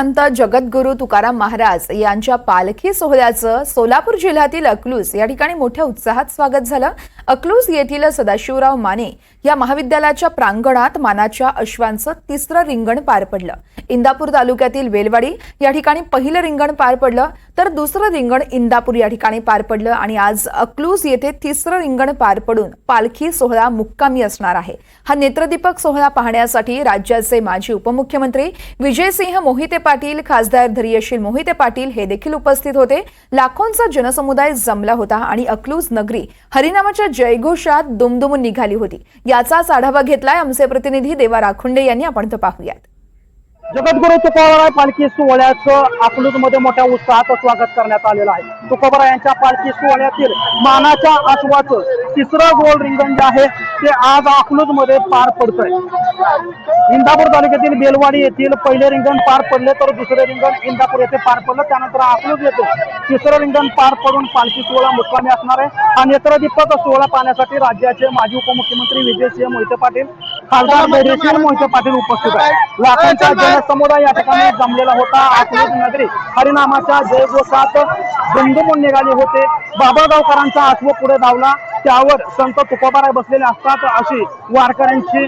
संत जगद्गुरू तुकाराम महाराज यांच्या पालखी सोहळ्याचं सोलापूर जिल्ह्यातील अकलूज या ठिकाणी मोठ्या उत्साहात स्वागत झालं. अकलूज येथील सदाशिवराव माने या महाविद्यालयाच्या प्रांगणात मानाच्या अश्वांचं तिसरं रिंगण पार पडलं. इंदापूर तालुक्यातील वेलवाडी या ठिकाणी पहिलं रिंगण पार पडलं. तर दुसरं रिंगण इंदापूर या ठिकाणी पार पडलं आणि आज अक्लूज येथे तिसरं रिंगण पार पडून पालखी सोहळा मुक्कामी असणार आहे. हा नेत्रदीपक सोहळा पाहण्यासाठी राज्याचे माजी उपमुख्यमंत्री विजयसिंह मोहिते पाटील खासदार धैर्यशील मोहिते पाटील हे देखील उपस्थित होते. लाखोंचा जनसमुदाय जमला होता आणि अकलूज नगरी हरिनामाच्या जयघोषात दुमदुमून निघाली होती. याचाच आढावा घेतलाय आमचे प्रतिनिधी देवा राखुंडे यांनी. आपण तो पाहूयात. जगद्गुरु तुकोबराय पालखी सोहळ्याचं अकलूजमध्ये मोठ्या उत्साहात स्वागत करण्यात आलेलं आहे. तुकोबरा यांच्या पालखी सोहळ्यातील मानाच्या अश्वाचं तिसरं गोल रिंगण जे आहे ते आज अकलूजमध्ये पार पडतंय. इंदापूर तालुक्यातील बेलवाडी येथील पहिले रिंगण पार पडले तर दुसरे रिंगण इंदापूर येथे पार पडलं. त्यानंतर अकलूज येथे तिसरं रिंगण पार पडून पालखी सोहळा मुक्कामी असणार आहे. हा नेत्रदीपक सोहळा पाहण्यासाठी राज्याचे माजी उपमुख्यमंत्री विजयसिंह मोहिते पाटील खासदार मोहिते पाटील उपस्थित आहे लाखांचा जनसमुदाय या ठिकाणी जमलेला होता. अकलूज नगरी. हरिनामाच्या जयघोषात दुमदुमून निघाले होते. बाबागावकरांचा अश्व पुढे धावला. त्यावर संत तुकोबाराय बसलेले असतात अशी वारकऱ्यांची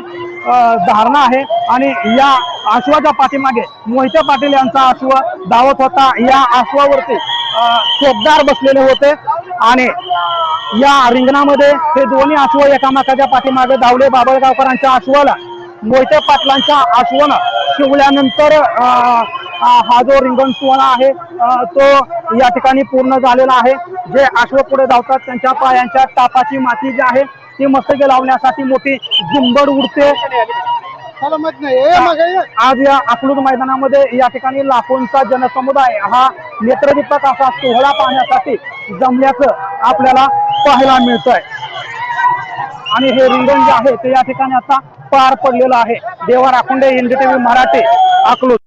धारणा आहे. आणि या अश्वाच्या पाठीमागे मोहिते पाटील यांचा अश्व धावत होता. या अश्वावरती अं, चोपदार बसलेले होते. आणि या रिंगणामध्ये हे दोन्ही अश्व एकामेकाच्या पाठीमागे धावले बाबळगावकरांच्या अश्वाला मोहिते पाटलांच्या अश्वनं शिवल्यानंतर हा जो रिंगण सोहळा आहे तो या ठिकाणी पूर्ण झालेला आहे. जे अश्व पुढे धावतात त्यांच्या पायांच्या टापाची माती जी आहे ती मस्तके लावण्यासाठी मोठी झुंबड उडते. आज या अकलूज मैदानामध्ये या ठिकाणी लाखोंचा जनसमुदाय हा नेत्रदीपक असा सोहळा पाहण्यासाठी जमल्याचं आपल्याला पाहायला मिळतंय. आणि हे रिंगण जे आहे ते या ठिकाणी आता पार पडलेलं आहे. देवा राखुंडे एनडीटीव्ही मराठी अकलूज.